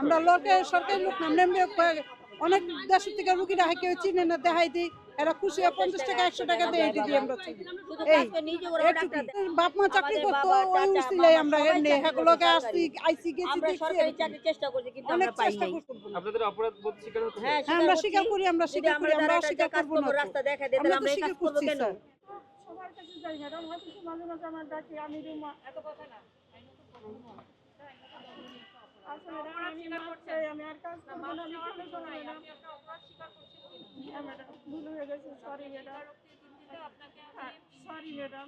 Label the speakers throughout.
Speaker 1: আমরা লোকে সরকারি লোক নাম নেমে অনেক দেশ থেকে রুগীরা হাইকে চিনে না দেখাই দিই। এরা খুশি হয় পঞ্চাশ টাকা একশো টাকা দিয়ে দিই আমরা এই। বাপ মা চাকরি করতো ওই উচিলাই আমরা এমনি আসছি আইসি গেছি
Speaker 2: আমরা
Speaker 1: দেখছি
Speaker 2: সরকারি চাকরির চেষ্টা করছি কিন্তু
Speaker 1: অনেক চেষ্টা করছি
Speaker 3: আপনাদের অপরাধ বোধ স্বীকার হচ্ছে?
Speaker 2: হ্যাঁ
Speaker 1: আমরা
Speaker 2: স্বীকার
Speaker 1: করি আমরা স্বীকার করি
Speaker 2: আমরা
Speaker 1: অস্বীকার করব না
Speaker 2: রাস্তা দেখা দিয়ে তাহলে
Speaker 1: আমরা
Speaker 2: এই কাজ কেন?
Speaker 4: সবার কাছে যাই ম্যাডাম হয়তো মাঝে মাঝে আমার ডাকে আমি রুম এত কথা না আসলে আমি মাপ চাই আমি আর কাজ করব না আমি চলে যাব ম্যাডাম। হ্যাঁ ম্যাডাম ভুল হয়ে গেছে সরি ম্যাডাম। হ্যাঁ সরি ম্যাডাম।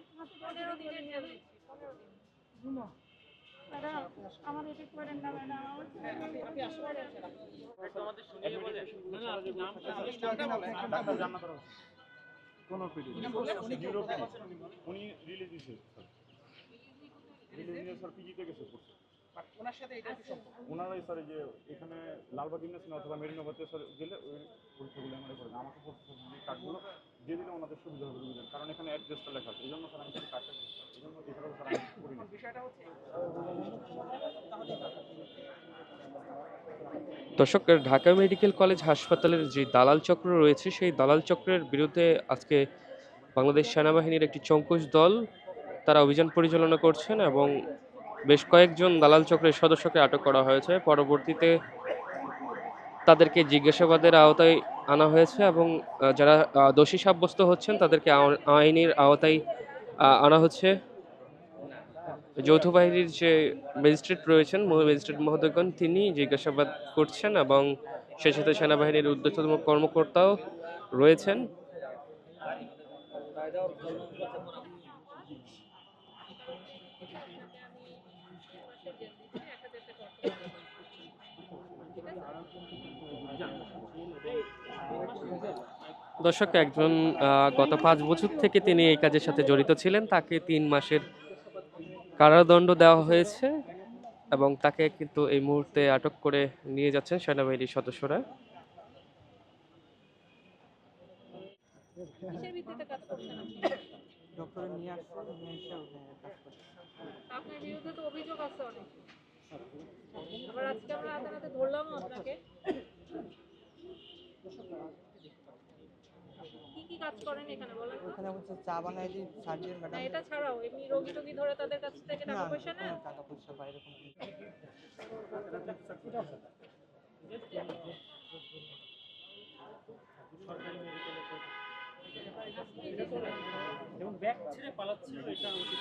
Speaker 4: ম্যাডাম। আমার এটা করেন না ম্যাডাম।
Speaker 5: কোনো পিডি উনি রিলিজ দিছে রিলিজ দিয়ে স্যার পিজিতে গেছে পড়ছে
Speaker 6: ওনার সাথে এটা কি সম্পর্ক?
Speaker 5: ওনারাই স্যার যে এখানে লালবাগ ইউনিভার্সিটি অথবা মেরিনোভাতে স্যার গেলে ওই পরীক্ষাগুলো আমরা করেন আমাকে কার্ডগুলো দিয়ে দিলে ওনাদের সুবিধা হবে রুগীদের কারণ এখানে অ্যাড্রেসটা লেখা আছে। এই জন্য স্যার আমি কার্ডটা এই জন্য এছাড়াও স্যার আমি করি
Speaker 6: বিষয়টা হচ্ছে
Speaker 3: দর্শক ঢাকা মেডিকেল কলেজ হাসপাতালের যে দালাল চক্র রয়েছে সেই দালাল চক্রের বিরুদ্ধে আজকে বাংলাদেশ সেনাবাহিনীর একটি চঙ্কুশ দল তারা অভিযান পরিচালনা করছেন এবং বেশ কয়েকজন দালাল চক্রের সদস্যকে আটক করা হয়েছে। পরবর্তীতে তাদেরকে জিজ্ঞাসাবাদের আওতায় আনা হয়েছে এবং যারা দোষী সাব্যস্ত হচ্ছেন তাদেরকে আইনের আওতায় আনা হচ্ছে। যৌথ বাহিনীর যে ম্যাজিস্ট্রেট রয়েছেন ম্যাজিস্ট্রেট মহোদয়গণ, তিনি জিজ্ঞাসাবাদ করছেন এবং সেই সাথে সেনাবাহিনীর ঊর্ধ্বতন কর্মকর্তাও রয়েছেন। দর্শক একজন গত পাঁচ বছর থেকে তিনি এই কাজের সাথে জড়িত ছিলেন। তাকে তিন মাসের কারাদণ্ড দেওয়া হয়েছে এবং তাকে কিন্তু এই মুহূর্তে আটক করে নিয়ে যাচ্ছেন সেনাবাহিনীর সদস্যরা।
Speaker 7: ডক্টরে নিয়ে আসছে নিয়ে এসে কাজ করছে
Speaker 4: আপনার বিরুদ্ধে তো অভিযোগ আছে অনেক আবার আজকে আমরা আদালতে আপনাকে কি কি কাজ করেন এখানে বলেন তো?
Speaker 7: ওখানে হচ্ছে চা বানাই দিই সার্জেন ম্যাডাম
Speaker 4: এটা ছাড়াও এমনি রোগী টোগী ধরে তাদের কাছ থেকে টাকা পয়সা নেন
Speaker 7: টাকা পয়সা বা এরকম।
Speaker 6: এবং ব্যাগ ছেড়ে পালাচ্ছে এটা উচিত